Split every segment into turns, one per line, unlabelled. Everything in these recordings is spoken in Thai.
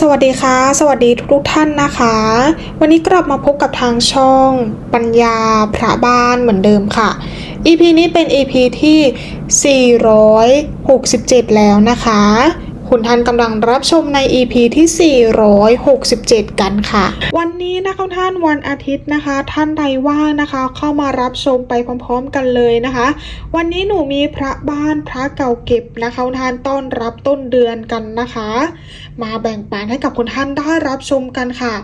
สวัสดีค่ะ สวัสดีทุกท่านนะคะ วันนี้กลับมาพบกับทางช่องปัญญาพระบ้านเหมือนเดิมค่ะ EP นี้เป็น EP ที่ 467 แล้วนะคะ คุณท่านกำลังรับชมใน EP ที่ 467 กันค่ะ วันนี้นะคะท่านวันอาทิตย์นะคะ ท่านใดว่างนะคะ เข้ามารับชมไปพร้อม ๆ กันเลยนะคะ วันนี้หนูมีพระบ้านพระเก่าเก็บนะคะท่านต้อนรับต้นเดือนกันนะคะ มาแบ่งปันให้กับคุณท่านได้รับชมกันค่ะ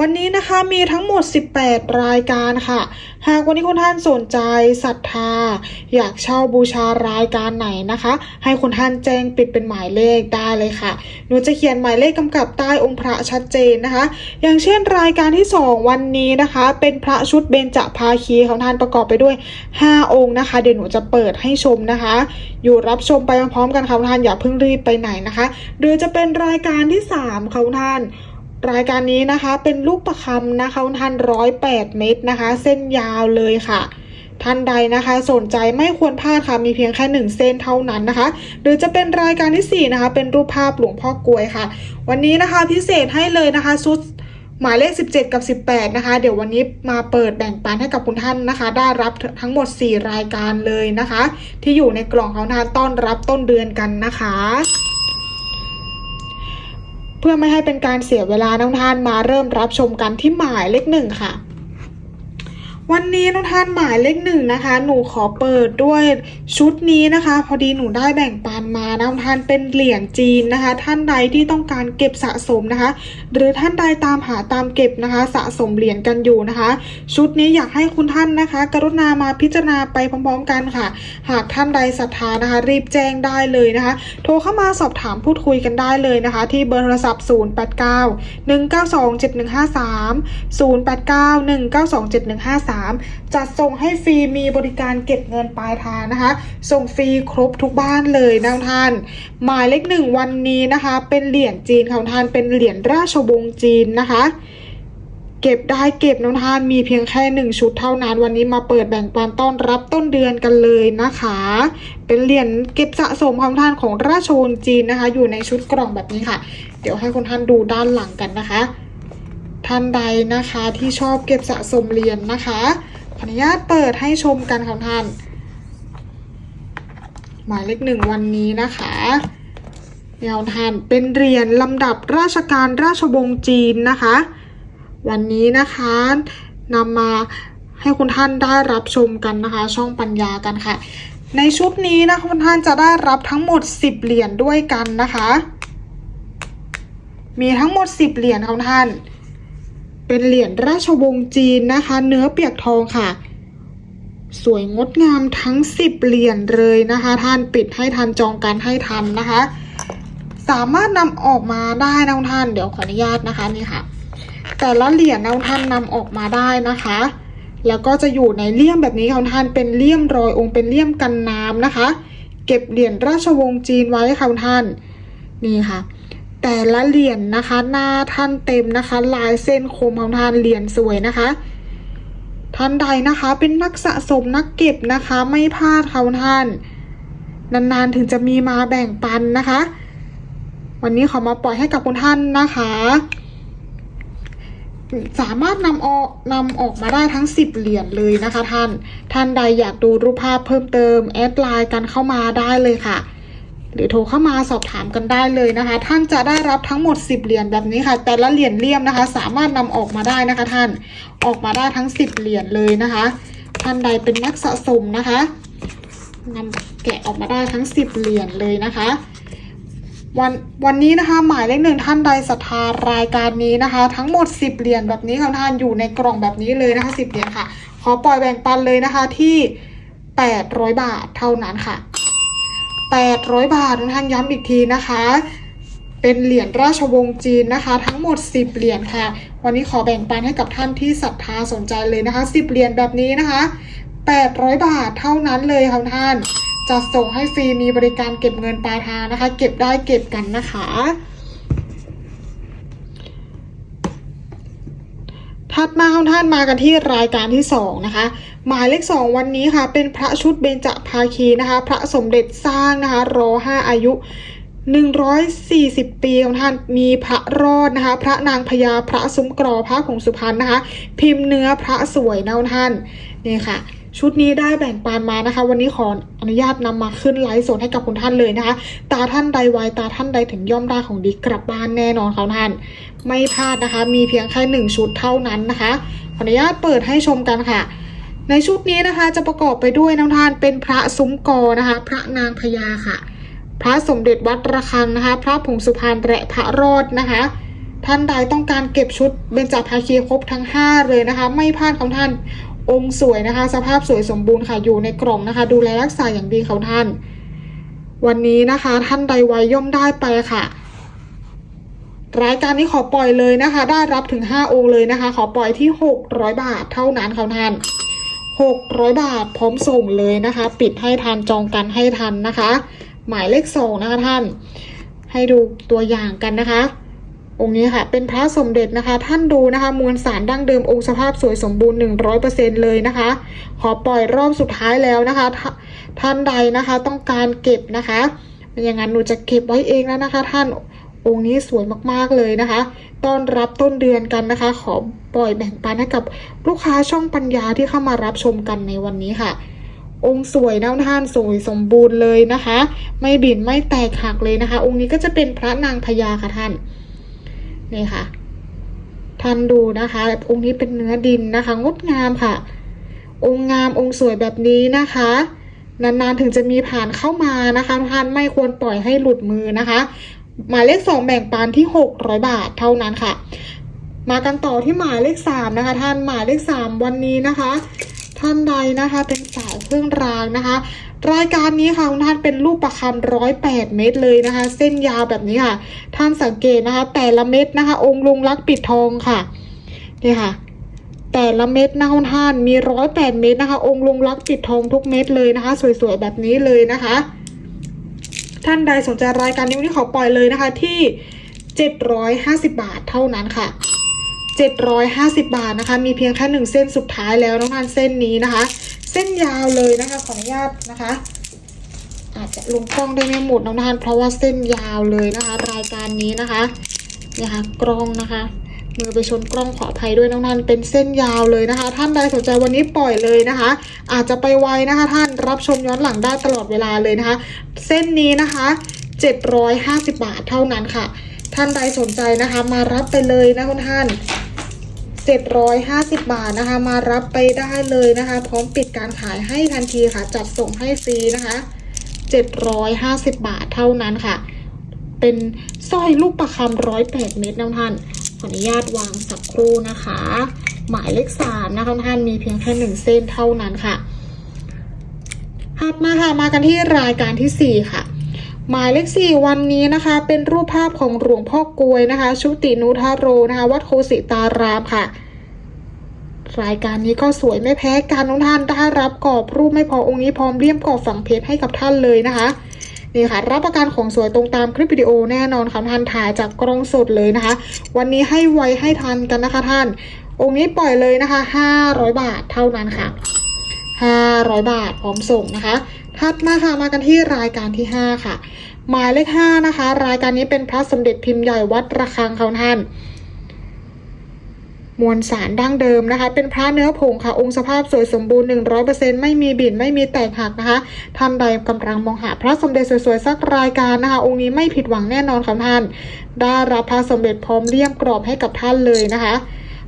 วันนี้นะคะมีทั้งหมด 18 รายการค่ะ หากวันนี้คุณท่านสนใจศรัทธา อยากเช่าบูชารายการไหนนะคะ ให้คุณท่านแจ้งปิดเป็นหมายเลขได้เลยค่ะ หนูจะเขียนหมายเลขกำกับใต้องค์พระชัดเจนนะคะ อย่างเช่นรายการที่ 2 วันนี้นะคะ เป็นพระชุดเบญจภาคีของท่านประกอบไปด้วย 5 องค์นะคะ เดี๋ยวหนูจะเปิดให้ชมนะคะ อยู่รับชมไปพร้อมๆกันค่ะท่านอย่าเพิ่งรีบไปไหนนะคะหรือจะเป็นรายการการที่3ค่ะคุณท่าน รายการนี้นะคะเป็นลูกประคำนะคะคุณท่านร้อยแปดเม็ดนะคะ เส้นยาวเลยค่ะท่านใดนะคะ สนใจไม่ควรพลาดค่ะมีเพียงแค่หนึ่งเส้นเท่านั้นนะคะ หรือจะเป็นรายการที่สี่นะคะ เป็นรูปภาพหลวงพ่อกลวยค่ะ วันนี้นะคะพิเศษให้เลยนะคะชุดหมายเลข 17 กับ 18 นะคะ เดี๋ยววันนี้มาเปิดแบ่งปันให้กับคุณท่านนะคะ ได้รับทั้งหมด 4 รายการเลยนะคะ ที่อยู่ในกล่องของทานต้อนรับต้นเดือนกันนะคะ เพื่อไม่ให้เป็นการเสียเวลาน้องท่านมาเริ่มรับชมกันที่หมายเลขหนึ่งค่ะ วันนี้น้องทานหมายเลขหนึ่งนะคะ หนูขอเปิดด้วยชุดนี้นะคะ พอดีหนูได้แบ่งปันมาน้องทานเป็นเหรียญจีนนะคะ ท่านใดที่ต้องการเก็บสะสมนะคะ หรือท่านใดตามหาตามเก็บนะคะ สะสมเหรียญกันอยู่นะคะ ชุดนี้อยากให้คุณท่านนะคะ กรุณามาพิจารณาไปพร้อมๆกันค่ะ หากท่านใดศรัทธานะคะ รีบแจ้งได้เลยนะคะ โทรเข้ามาสอบถามพูดคุยกันได้เลยนะคะ ที่เบอร์โทรศัพท์ 089 192 7153 0891927153 3 จัดส่งให้ฟรีมีบริการเก็บเงินปลายทางนะคะ ส่งฟรีครบทุกบ้านเลยนะท่าน หมายเลขหนึ่งวันนี้นะคะ เป็นเหรียญจีนของท่านเป็นเหรียญราชวงศ์จีนนะคะเก็บได้เก็บน้องทานมีเพียงแค่หนึ่งชุดเท่านั้นวันนี้มาเปิดแบ่งปันต้อนรับต้นเดือนกันเลยนะคะ เป็นเหรียญเก็บสะสมของท่านของราชวงศ์จีนนะคะ อยู่ในชุดกล่องแบบนี้ค่ะ เดี๋ยวให้คุณท่านดูด้านหลังกันนะคะ ท่านใดนะคะที่ชอบเก็บสะสมเหรียญนะคะขออนุญาตเปิดให้ชมกันของท่าน หมายเลขหนึ่งวันนี้นะคะแนวทานเป็นเหรียญลำดับราชการราชวงศ์จีนนะคะ วันนี้นะคะนำมาให้คุณท่านได้รับชมกันนะคะ ช่องปัญญากันค่ะ ในชุดนี้นะคุณท่านจะได้รับทั้งหมด 10 เหรียญด้วยกันนะคะ มีทั้งหมด 10 เหรียญของท่าน เป็นเหรียญราชวงศ์จีนนะคะ เนื้อเปียกทองค่ะ สวยงดงามทั้ง10เหรียญเลยนะคะ ท่านปิดให้ทันจองกันให้ทันนะคะ สามารถนำออกมาได้นะท่าน เดี๋ยวขออนุญาตนะคะนี่ค่ะ แต่ละเหรียญนะท่านนำออกมาได้นะคะ แล้วก็จะอยู่ในเลี่ยมแบบนี้ค่ะท่านเป็นเลี่ยมรอยองค์เป็นเลี่ยมกันน้ำนะคะ เก็บเหรียญราชวงศ์จีนไว้ค่ะท่าน นี่ค่ะ แต่ละเหรียญนะคะ หน้าท่านเต็มนะคะ ลายเส้นคมของท่านเหรียญสวยนะคะท่านใดนะคะเป็นนักสะสมนักเก็บนะคะ ไม่พลาดค่ะท่าน นานๆถึงจะมีมาแบ่งปันนะคะ วันนี้ขอมาปล่อยให้กับคุณท่านนะคะ สามารถนำออกนำออกมาได้ทั้ง 10 เหรียญเลยนะคะท่าน ท่านใดอยากดูรูปภาพเพิ่มเติมแอดไลน์กันเข้ามาได้เลยค่ะ หรือโทรเข้ามาสอบถามกันได้เลยนะคะ ท่านจะได้รับทั้งหมด 10 เหรียญแบบนี้ค่ะ แต่ละเหรียญเลี่ยมนะคะ สามารถนำออกมาได้นะคะ ท่านออกมาได้ทั้ง 10 เหรียญเลยนะคะ ท่านใดเป็นนักสะสมนะคะนำแกะออกมาได้ทั้ง 10 เหรียญเลยนะคะวันวันนี้นะคะหมายเลขหนึ่งท่านใดศรัทธารายการนี้นะคะ ทั้งหมด 10 เหรียญแบบนี้ค่ะท่านอยู่ในกล่องแบบนี้เลยนะคะ 10 เหรียญค่ะ ขอปล่อยแบ่งปันเลยนะคะที่ 800 บาทเท่านั้นค่ะ 800 บาทท่านย้ำอีกทีนะคะ เป็นเหรียญราชวงศ์จีนนะคะ ทั้งหมด 10 เหรียญค่ะ วันนี้ขอแบ่งปันให้กับท่านที่ศรัทธาสนใจเลยนะคะ 10 เหรียญแบบนี้นะคะ 800 บาทเท่านั้นเลยค่ะท่านจะส่งให้ฟรีมีบริการเก็บเงินปลายทางนะคะ เก็บได้เก็บกันนะคะถัดมาของท่านมากันที่รายการที่สองนะคะ หมายเลขสองวันนี้ค่ะ เป็นพระชุดเบญจภาคีนะคะ พระสมเด็จสร้างนะคะรอห้าอายุ 140 ปีของท่านมีพระรอดนะคะ พระนางพญาพระซุ้มกรอพระผงสุพรรณนะคะ พิมพ์เนื้อพระสวยนะท่านนี่ค่ะ ชุดนี้ได้แบ่งปันมานะคะ วันนี้ขออนุญาตนำมาขึ้นไลฟ์สดให้กับคุณท่านเลยนะคะ ตาท่านใดไวตาท่านใดถึงย่อมได้ของดีกลับบ้านแน่นอนค่ะท่าน ไม่พลาดนะคะ มีเพียงแค่หนึ่งชุดเท่านั้นนะคะขออนุญาตเปิดให้ชมกันค่ะ ในชุดนี้นะคะจะประกอบไปด้วยน้ำทานเป็นพระซุ้มกอนะคะ พระนางพญาค่ะ พระสมเด็จวัดระฆังนะคะ พระผงสุพรรณและพระรอดนะคะ ท่านใดต้องการเก็บชุดเบญจภาคีครบทั้ง 5 เลยนะคะ ไม่พลาดของท่านองค์สวยนะคะ สภาพสวยสมบูรณ์ค่ะอยู่ในกล่องนะคะ ดูแลรักษาอย่างดีของท่าน วันนี้นะคะ ท่านใดไวย่อมได้ไปค่ะ รายการนี้ขอปล่อยเลยนะคะ ได้รับถึง 5 องค์เลยนะคะ ขอปล่อยที่ 600 บาทเท่านั้นค่ะท่าน 600 บาทพร้อมส่งเลยนะคะ ปิดให้ทันจองกันให้ทันนะคะ หมายเลขสองนะคะท่าน ให้ดูตัวอย่างกันนะคะ องค์นี้ค่ะ เป็นพระสมเด็จนะคะ ท่านดูนะคะ มวลสารดั้งเดิมองค์สภาพสวยสมบูรณ์ 100%เลยนะคะ ขอปล่อยรอบสุดท้ายแล้วนะคะทท่านใดนะคะต้องการเก็บนะคะไม่อย่างนั้นหนูจะเก็บไว้เองแล้วนะคะ ท่าน องค์นี้สวยมากๆเลยนะคะ ต้อนรับต้นเดือนกันนะคะ ขอปล่อยแบ่งปันให้กับลูกค้าช่องปัญญาที่เข้ามารับชมกันในวันนี้ค่ะ องค์สวยน้ำท่านสวยสมบูรณ์เลยนะคะ ไม่บินไม่แตกหักเลยนะคะ องค์นี้ก็จะเป็นพระนางพญาค่ะท่านนี่ค่ะ ท่านดูนะคะ องค์นี้เป็นเนื้อดินนะคะ งดงามค่ะ องค์งามองค์สวยแบบนี้นะคะนานๆถึงจะมีผ่านเข้ามานะคะท่านไม่ควรปล่อยให้หลุดมือนะคะ หมายเลขสองแบ่งปันที่ 600 บาทเท่านั้นค่ะ มากันต่อที่หมายเลขสามนะคะ ท่านหมายเลขสามวันนี้นะคะ ท่านใดนะคะเป็นสายเครื่องรางนะคะ รายการนี้ค่ะคุณท่านเป็นรูปประคำร้อยแปดเมตรเลยนะคะ เส้นยาวแบบนี้ค่ะ ท่านสังเกตนะคะ แต่ละเม็ดนะคะ องค์ลุงลักปิดทองค่ะนี่ค่ะแต่ละเม็ดนะคุณท่านมีร้อยแปดเม็ดนะคะ องค์ลุงลักปิดทองทุกเม็ดเลยนะคะ สวยๆแบบนี้เลยนะคะ ท่านใดสนใจรายการนี้วันนี้ขอปล่อยเลยนะคะที่ 750 บาทเท่านั้นค่ะ 750 บาทนะคะ มีเพียงแค่หนึ่งเส้นสุดท้ายแล้วน้องทานเส้นนี้นะคะ เส้นยาวเลยนะคะขออนุญาตนะคะอาจจะลงกล้องได้ไม่หมดน้องทานเพราะว่าเส้นยาวเลยนะคะ รายการนี้นะคะเนี่ยค่ะกล้องนะคะ มือไปชนกล้องขออภัยด้วยน้องท่านเป็นเส้นยาวเลยนะคะ ท่านใดสนใจวันนี้ปล่อยเลยนะคะ อาจจะไปไวนะคะ ท่านรับชมย้อนหลังได้ตลอดเวลาเลยนะคะ เส้นนี้นะคะ 750 บาทเท่านั้นค่ะ ท่านใดสนใจนะคะ มารับไปเลยนะคุณท่าน 750 บาทนะคะ มารับไปได้เลยนะคะ พร้อมปิดการขายให้ทันทีค่ะ จัดส่งให้ฟรีนะคะ 750 บาทเท่านั้นค่ะ เป็นสร้อยลูกประคำร้อยแปดเม็ดนะท่าน ออนุญาตวางสักครู่นะคะ หมายเลขสามนะคะท่านมีเพียงแค่หนึ่งเส้นเท่านั้นค่ะถัดมาค่ะมากันที่รายการที่สี่ค่ะ หมายเลขสี่วันนี้นะคะ เป็นรูปภาพของหลวงพ่อกลวยนะคะ ชุตินุทาโรนะคะ วัดโคสิตารามค่ะรายการนี้ก็สวยไม่แพ้กันทุกท่านได้รับกรอบรูปไม่พอองค์นี้พร้อมเลี่ยมกรอบฝังเพชรให้กับท่านเลยนะคะ นี่ค่ะ รับประกันของสวยตรงตามคลิปวิดีโอแน่นอนค่ะท่านถ่ายจากกล้องสดเลยนะคะ วันนี้ให้ไวให้ทันกันนะคะท่าน องค์นี้ปล่อยเลยนะคะ 500 บาทเท่านั้นค่ะ 500 บาทพร้อมส่งนะคะถัดมาค่ะมากันที่รายการที่ 5 ค่ะ หมายเลข5นะคะ รายการนี้เป็นพระสมเด็จพิมพ์ใหญ่วัดระฆังเขาท่าน มวลสารดั้งเดิมนะคะ เป็นพระเนื้อผงค่ะ องค์สภาพสวยสมบูรณ์ 100%ไม่มีบิ่นไม่มีแตกหักนะคะ ท่านใดกำลังมองหาพระสมเด็จสวยๆ สักรายการนะคะ องค์นี้ไม่ผิดหวังแน่นอนค่ะท่าน ได้รับพระสมเด็จพร้อมเลี่ยมกรอบให้กับท่านเลยนะคะ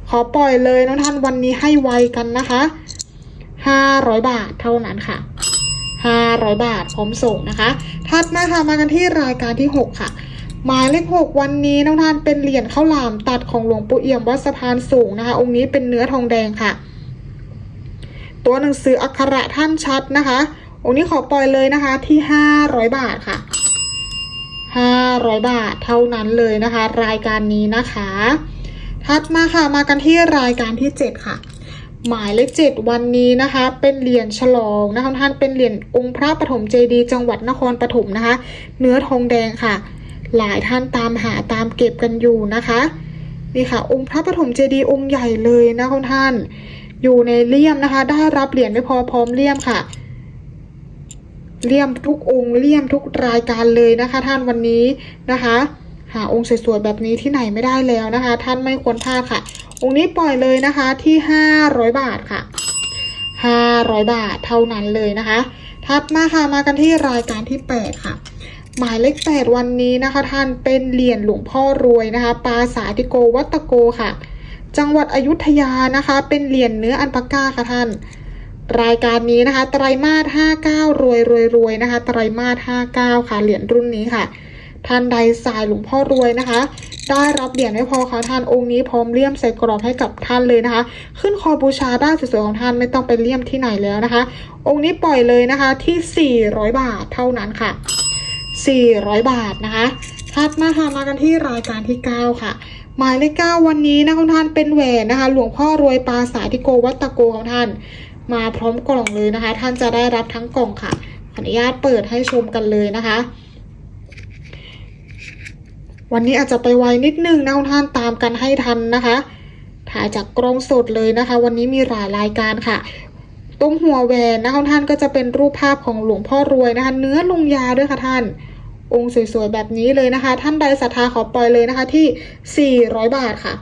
ขอปล่อยเลยน้องท่านวันนี้ให้ไวกันนะคะ 500 บาทเท่านั้นค่ะ500 บาทพร้อมส่งนะคะ ถัดมาค่ะมากันที่รายการที่ 6 ค่ะ หมายเลขหกวันนี้น้องทานเป็นเหรียญข้าวหลามตัดของหลวงปู่เอี่ยมวัดสะพานสูงนะคะ องค์นี้เป็นเนื้อทองแดงค่ะ ตัวหนังสืออักขระท่านชัดนะคะ องค์นี้ขอปล่อยเลยนะคะที่500บาทค่ะ500บาทเท่านั้นเลยนะคะ รายการนี้นะคะ ถัดมาค่ะมากันที่รายการที่7ค่ะหมายเลขเจ็ดวันนี้นะคะ เป็นเหรียญฉลองนะคะท่านเป็นเหรียญองค์พระปฐมเจดีย์จังหวัดนครปฐมนะคะ เนื้อทองแดงค่ะ หลายท่านตามหาตามเก็บกันอยู่นะคะนี่ค่ะ องค์พระปฐมเจดีย์องค์ใหญ่เลยนะคุณท่าน อยู่ในเลี่ยมนะคะ ได้รับเหรียญไม่พอพร้อมเลี่ยมค่ะ เลี่ยมทุกองค์เลี่ยมทุกรายการเลยนะคะ ท่านวันนี้นะคะ หาองค์สวยๆแบบนี้ที่ไหนไม่ได้แล้วนะคะ ท่านไม่ควรพลาดค่ะ องค์นี้ปล่อยเลยนะคะที่500บาทค่ะ500บาทเท่านั้นเลยนะคะ ถัดมาค่ะมากันที่รายการที่8ค่ะ หมายเลข8วันนี้นะคะท่านเป็นเหรียญหลวงพ่อรวยนะคะ ปาสาธิโกวัตโกค่ะ จังหวัดอยุธยานะคะ เป็นเหรียญเนื้ออันปาก้าค่ะท่าน รายการนี้นะคะ ไตรมาส59รวยรวยรวยนะคะ ไตรมาส59ค่ะเหรียญรุ่นนี้ค่ะ ท่านใดสายหลวงพ่อรวยนะคะ ได้รับเหรียญไม่พอค่ะท่านองค์นี้พร้อมเลี่ยมใส่กรอบให้กับท่านเลยนะคะ ขึ้นคอบูชาได้สวยๆของท่านไม่ต้องไปเลี่ยมที่ไหนแล้วนะคะ องค์นี้ปล่อยเลยนะคะที่ 400 บาทเท่านั้นค่ะ 400 บาทนะคะถัดมาค่ะมากันที่รายการที่ 9 ค่ะ หมายเลข 9 วันนี้นะคุณท่านเป็นแหวนนะคะ หลวงพ่อรวยปาสาธิโกวัตโกของท่าน มาพร้อมกล่องเลยนะคะ ท่านจะได้รับทั้งกล่องค่ะขออนุญาตเปิดให้ชมกันเลยนะคะ วันนี้อาจจะไปไวนิดนึงนะคุณท่านตามกันให้ทันนะคะ ถ่ายจากกล้องสดเลยนะคะ วันนี้มีหลายรายการค่ะ ตรงหัวแหวนนะคะท่านก็จะเป็นรูปภาพของหลวงพ่อรวยนะคะ เนื้อลุงยาด้วยค่ะท่าน องค์สวยๆแบบนี้เลยนะคะ ท่านใดศรัทธาขอปล่อยเลยนะคะที่ 400 บาทค่ะ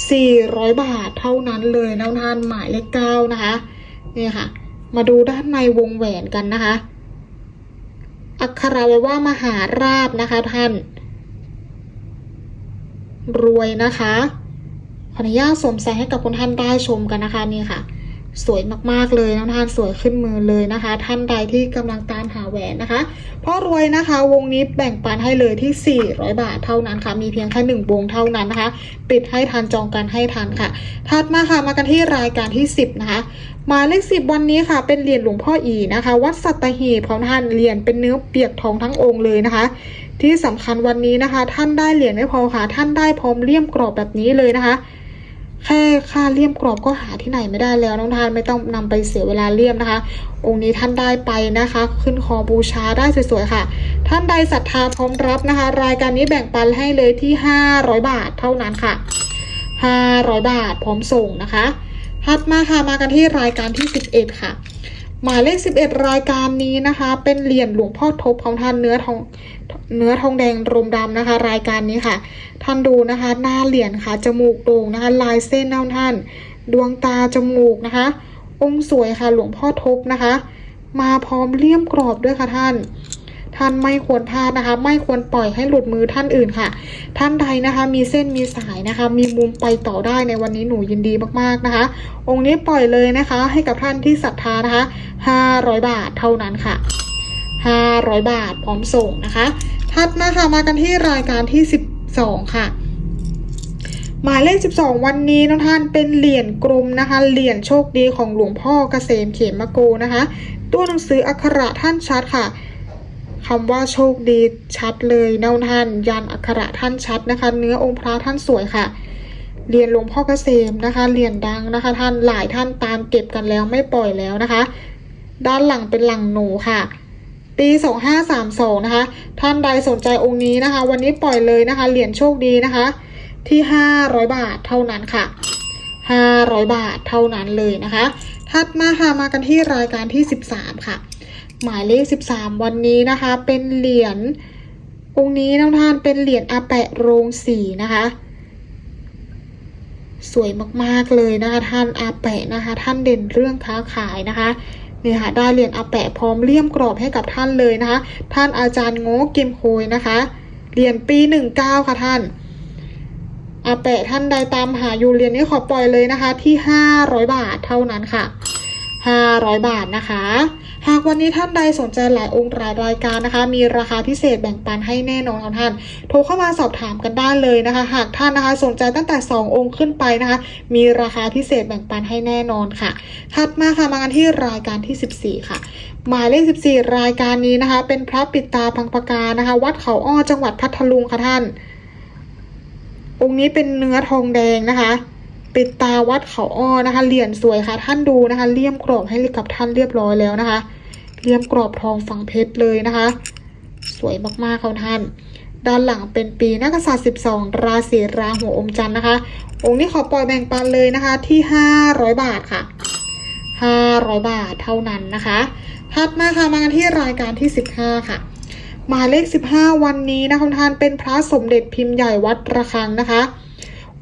400 บาทเท่านั้นเลยนะท่านหมายเลขเก้านะคะนี่ค่ะ มาดูด้านในวงแหวนกันนะคะ อักขระไว้ว่ามหาราบนะคะท่าน รวยนะคะขออนุญาตสวมใส่ให้กับคุณท่านได้ชมกันนะคะนี่ค่ะ สวยมากๆเลยนะท่านสวยขึ้นมือเลยนะคะ ท่านใดที่กำลังตามหาแหวนนะคะพ่อรวยนะคะ วงนี้แบ่งปันให้เลยที่ 400 บาทเท่านั้นค่ะ มีเพียงแค่หนึ่งวงเท่านั้นนะคะ ปิดให้ทันจองกันให้ทันค่ะ ถัดมาค่ะมากันที่รายการที่ 10 นะคะหมายเลขสิบวันนี้ค่ะ เป็นเหรียญหลวงพ่ออีนะคะ วัดสัตหีบของท่านเหรียญเป็นเนื้อเปียกทองทั้งองค์เลยนะคะ ที่สำคัญวันนี้นะคะ ท่านได้เหรียญไม่พอค่ะ ท่านได้พร้อมเลี่ยมกรอบแบบนี้เลยนะคะ แค่ค่าเลี่ยมกรอบก็หาที่ไหนไม่ได้แล้วน้องทานไม่ต้องนำไปเสียเวลาเลี่ยมนะคะ องค์นี้ท่านได้ไปนะคะ ขึ้นคอบูชาได้สวยๆค่ะ ท่านใดศรัทธาพร้อมรับนะคะ รายการนี้แบ่งปันให้เลยที่ 500 บาทเท่านั้นค่ะ 500 บาทพร้อมส่งนะคะถัดมาค่ะมากันที่รายการที่ 11 ค่ะ หมายเลข 11 รายการนี้นะคะ เป็นเหรียญหลวงพ่อทบของท่านเนื้อทอง เนื้อทองแดงรมดำนะคะ รายการนี้ค่ะ ท่านดูนะคะ หน้าเหรียญค่ะจมูกโด่งนะคะ ลายเส้นเน่าท่าน ดวงตาจมูกนะคะ องค์สวยค่ะหลวงพ่อทบนะคะ มาพร้อมเลี่ยมกรอบด้วยค่ะท่าน ท่านไม่ควรพลาดนะคะ ไม่ควรปล่อยให้หลุดมือท่านอื่นค่ะ ท่านใดนะคะ มีเส้นมีสายนะคะ มีมุมไปต่อได้ในวันนี้หนูยินดีมากๆนะคะ องค์นี้ปล่อยเลยนะคะ ให้กับท่านที่ศรัทธานะคะ500 บาทเท่านั้นค่ะ500 บาทพร้อมส่งนะคะ ถัดมาค่ะมากันที่รายการที่ 12 ค่ะ หมายเลข 12 วันนี้น้องท่านเป็นเหรียญกลมนะคะ เหรียญโชคดีของหลวงพ่อเกษมเขมโกนะคะ ตัวหนังสืออักขระท่านชัดค่ะคำว่าโชคดีชัดเลยนะท่าน ยันอักขระท่านชัดนะคะ เนื้อองค์พระท่านสวยค่ะเหรียญหลวงพ่อเกษมนะคะเหรียญดังนะคะ ท่านหลายท่านตามเก็บกันแล้วไม่ปล่อยแล้วนะคะ ด้านหลังเป็นหลังหนูค่ะ ปี2532นะคะ ท่านใดสนใจองค์นี้นะคะ วันนี้ปล่อยเลยนะคะ เหรียญโชคดีนะคะ ที่ 500 บาทเท่านั้นค่ะ 500 บาทเท่านั้นเลยนะคะ ถัดมาค่ะมากันที่รายการที่ 13 ค่ะ หมายเลข 13 วันนี้นะคะ เป็นเหรียญองค์นี้น้องท่านเป็นเหรียญอาแปะโรงสีนะคะ สวยมากๆเลยนะคะท่านอาแปะนะคะ ท่านเด่นเรื่องค้าขายนะคะ นี่ค่ะได้เหรียญอาแปะพร้อมเลี่ยมกรอบให้กับท่านเลยนะคะ ท่านอาจารย์โง่เกมโคยนะคะเหรียญปีหนึ่งเก้าค่ะท่านอาแปะท่านใดตามหาอยู่เหรียญนี้ขอปล่อยเลยนะคะที่ห้าร้อยบาทเท่านั้นค่ะห้าร้อยบาทนะคะ หากวันนี้ท่านใดสนใจหลายองค์หลายรายการนะคะ มีราคาพิเศษแบ่งปันให้แน่นอนท่าน โทรเข้ามาสอบถามกันได้เลยนะคะ หากท่านนะคะสนใจตั้งแต่ 2 องค์ขึ้นไปนะคะ มีราคาพิเศษแบ่งปันให้แน่นอนค่ะ ถัดมาค่ะมากันที่รายการที่ 14 ค่ะ หมายเลข 14 รายการนี้นะคะ เป็นพระปิดตาพังปกานะคะ วัดเขาอ้อจังหวัดพัทลุงค่ะท่าน องค์นี้เป็นเนื้อทองแดงนะคะ ปิดตาวัดเขาอ้อนะคะเหรียญสวยค่ะ ท่านดูนะคะเลี่ยมกรอบให้กับท่านเรียบร้อยแล้วนะคะเลี่ยมกรอบทองฝังเพชรเลยนะคะ สวยมากๆค่ะท่าน ด้านหลังเป็นปีนักษัตริย์ 12 ราศีราหัวอมจันทร์นะคะ องค์นี้ขอปล่อยแบ่งปันเลยนะคะที่ 500 บาทค่ะ 500 บาทเท่านั้นนะคะถัดมาค่ะมากันที่รายการที่ 15 ค่ะหมายเลข 15 วันนี้นะคะท่านเป็นพระสมเด็จพิมพ์ใหญ่วัดระฆังนะคะ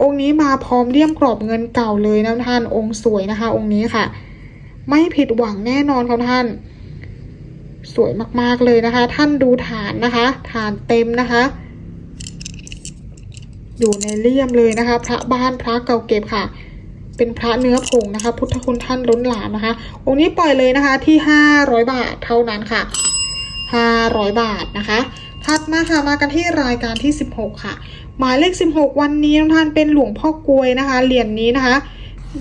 องค์นี้มาพร้อมเลี่ยมกรอบเงินเก่าเลยนะท่านองค์สวยนะคะ องค์นี้ค่ะ ไม่ผิดหวังแน่นอนค่ะท่าน สวยมากๆเลยนะคะ ท่านดูฐานนะคะ ฐานเต็มนะคะ อยู่ในเลี่ยมเลยนะคะ พระบ้านพระเก่าเก็บค่ะ เป็นพระเนื้อผงนะคะ พุทธคุณท่านล้นหลามนะคะ องค์นี้ปล่อยเลยนะคะที่500บาทเท่านั้นค่ะ500บาทนะคะถัดมาค่ะมากันที่รายการที่16ค่ะ หมายเลข 16 วันนี้ท่านเป็นหลวงพ่อกลวยนะคะ เหรียญนนี้นะคะ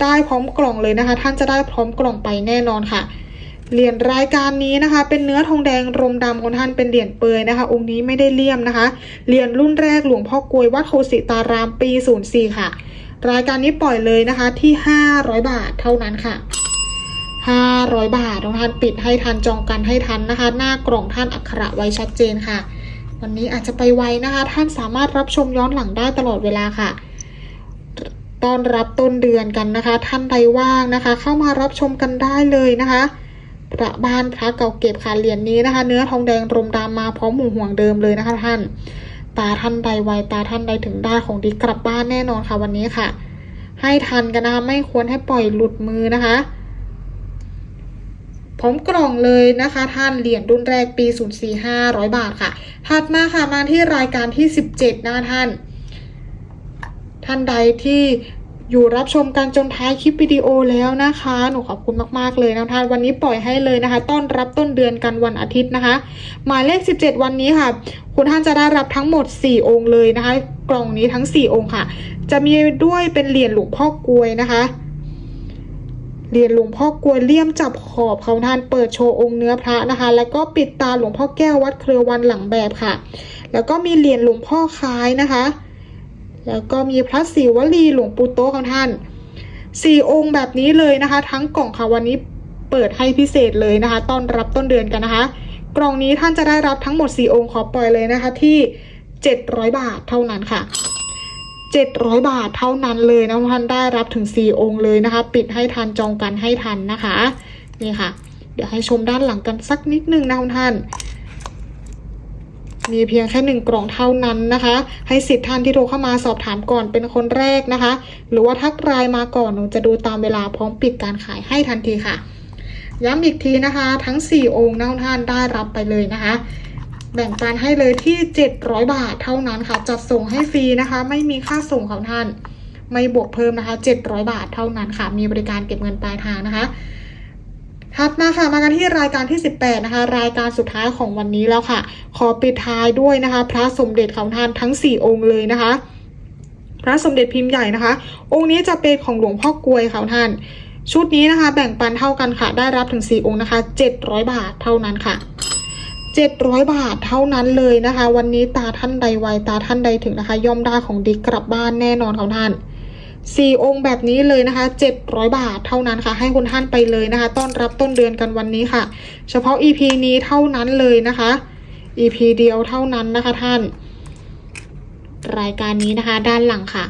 ได้พร้อมกล่องเลยนะคะ ท่านจะได้พร้อมกล่องไปแน่นอนค่ะ เหรียญรายการนี้นะคะ เป็นเนื้อทองแดงรมดำของท่านเป็นเหรียญเปยนะคะ องค์นี้ไม่ได้เลี่ยมนะคะ เหรียญรุ่นแรกหลวงพ่อกลวยวัดโคสิตารามปี 04 ค่ะ รายการนี้ปล่อยเลยนะคะที่ 500 บาทเท่านั้นค่ะ500 บาทท่านปิดให้ทันจองกันให้ทันนะคะ หน้ากล่องท่านอักขระไว้ชัดเจนค่ะ วันนี้อาจจะไปไวนะคะ ท่านสามารถรับชมย้อนหลังได้ตลอดเวลาค่ะต้อนรับต้นเดือนกันนะคะ ท่านใดว่างนะคะ เข้ามารับชมกันได้เลยนะคะพระบ้านพระเก่าเก็บค่ะเหรียญนี้นะคะ เนื้อทองแดงรมดำมาพร้อมหมู่ห่วงเดิมเลยนะคะ ท่าน ตาท่านใดไวตาท่านใดถึงได้ของดีกลับบ้านแน่นอนค่ะวันนี้ค่ะ ให้ทันกันนะคะไม่ควรให้ปล่อยหลุดมือนะคะ พร้อมกล่องเลยนะคะ ท่านเหรียญรุ่นแรกปี 04 500 บาทค่ะ ถัดมาค่ะมาที่รายการที่ 17 นะคะท่าน ท่านใดที่อยู่รับชมกันจนท้ายคลิปวิดีโอแล้วนะคะ หนูขอบคุณมากๆเลยนะท่านวันนี้ปล่อยให้เลยนะคะ ต้อนรับต้นเดือนกันวันอาทิตย์นะคะ หมายเลข 17 วันนี้ค่ะ คุณท่านจะได้รับทั้งหมด 4 องค์เลยนะคะ กล่องนี้ทั้ง 4 องค์ค่ะ จะมีด้วยเป็นเหรียญหลวงพ่อกลวยนะคะ เหรียญหลวงพ่อกลวยเลี่ยมจับขอบเขาท่านเปิดโชว์องค์เนื้อพระนะคะ แล้วก็ปิดตาหลวงพ่อแก้ววัดเครือวันหลังแบบค่ะ แล้วก็มีเหรียญหลวงพ่อคล้ายนะคะ แล้วก็มีพระศิวลีหลวงปู่โตของท่านสี่องค์แบบนี้เลยนะคะ ทั้งกล่องค่ะวันนี้เปิดให้พิเศษเลยนะคะต้อนรับต้นเดือนกันนะคะ กล่องนี้ท่านจะได้รับทั้งหมด 4 องค์ขอปล่อยเลยนะคะที่ 700 บาทเท่านั้นค่ะ 700 บาทเท่านั้นเลยนะท่านได้รับถึง 4 องค์เลยนะคะ ปิดให้ทันจองกันให้ทันนะคะนี่ค่ะ เดี๋ยวให้ชมด้านหลังกันสักนิดนึงนะท่านมีเพียงแค่หนึ่งกล่องเท่านั้นนะคะ ให้สิทธิ์ท่านที่โทรเข้ามาสอบถามก่อนเป็นคนแรกนะคะ หรือว่าทักไลน์มาก่อนหนูจะดูตามเวลาพร้อมปิดการขายให้ทันทีค่ะ ย้ำอีกทีนะคะ ทั้ง 4 องค์นะท่านได้รับไปเลยนะคะ แบ่งปันให้เลยที่ 700 บาทเท่านั้นค่ะ จัดส่งให้ฟรีนะคะ ไม่มีค่าส่งของท่าน ไม่บวกเพิ่มนะคะ 700 บาทเท่านั้นค่ะ มีบริการเก็บเงินปลายทางนะคะถัดมาค่ะมากันที่รายการที่ 18 นะคะ รายการสุดท้ายของวันนี้แล้วค่ะ ขอปิดท้ายด้วยนะคะ พระสมเด็จของท่านทั้ง 4 องค์เลยนะคะ พระสมเด็จพิมพ์ใหญ่นะคะ องค์นี้จะเป็นของหลวงพ่อกลวยค่ะท่าน ชุดนี้นะคะ แบ่งปันเท่ากันค่ะ ได้รับถึง 4 องค์นะคะ 700 บาทเท่านั้นค่ะ 700 บาทเท่านั้นเลยนะคะ วันนี้ตาท่านใดไวตาท่านใดถึงนะคะ ย่อมได้ของดีกลับบ้านแน่นอนของท่านสี่องค์แบบนี้เลยนะคะ 700 บาทเท่านั้นค่ะ ให้คุณท่านไปเลยนะคะ ต้อนรับต้นเดือนกันวันนี้ค่ะ เฉพาะ EP นี้เท่านั้นเลยนะคะ EP เดียวเท่านั้นนะคะท่าน รายการนี้นะคะ ด้านหลังค่ะ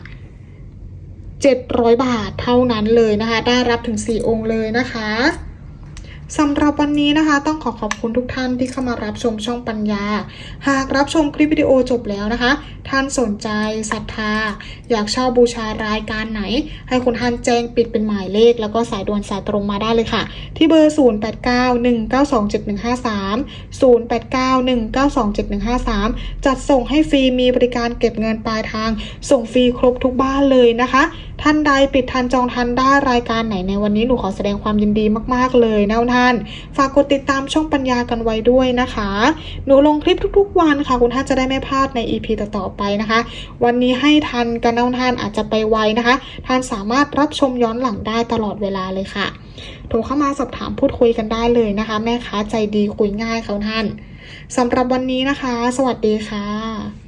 700 บาทเท่านั้นเลยนะคะ ได้รับถึง 4 องค์เลยนะคะ สำหรับวันนี้นะคะ ต้องขอขอบคุณทุกท่านที่เข้ามารับชมช่องปัญญา หากรับชมคลิปวิดีโอจบแล้วนะคะ ท่านสนใจศรัทธา อยากเช่าบูชารายการไหน ให้คุณท่านแจ้งปิดเป็นหมายเลข แล้วก็สายด่วนสายตรงมาได้เลยค่ะ ที่เบอร์ 0891927153 0891927153 จัดส่งให้ฟรีมีบริการเก็บเงินปลายทาง ส่งฟรีครบทุกบ้านเลยนะคะ ท่านใดปิดทันจองทันได้รายการไหนในวันนี้หนูขอแสดงความยินดีมากๆเลยนะท่าน ฝากกดติดตามช่องปัญญากันไว้ด้วยนะคะ หนูลงคลิปทุกๆวันค่ะ คุณท่านจะได้ไม่พลาดใน EP ต่อๆไปนะคะ วันนี้ให้ทันกันนะท่านอาจจะไปไวนะคะ ท่านสามารถรับชมย้อนหลังได้ตลอดเวลาเลยค่ะโทรเข้ามาสอบถามพูดคุยกันได้เลยนะคะ แม่ค้าใจดีคุยง่ายเขาท่านสำหรับวันนี้นะคะ สวัสดีค่ะ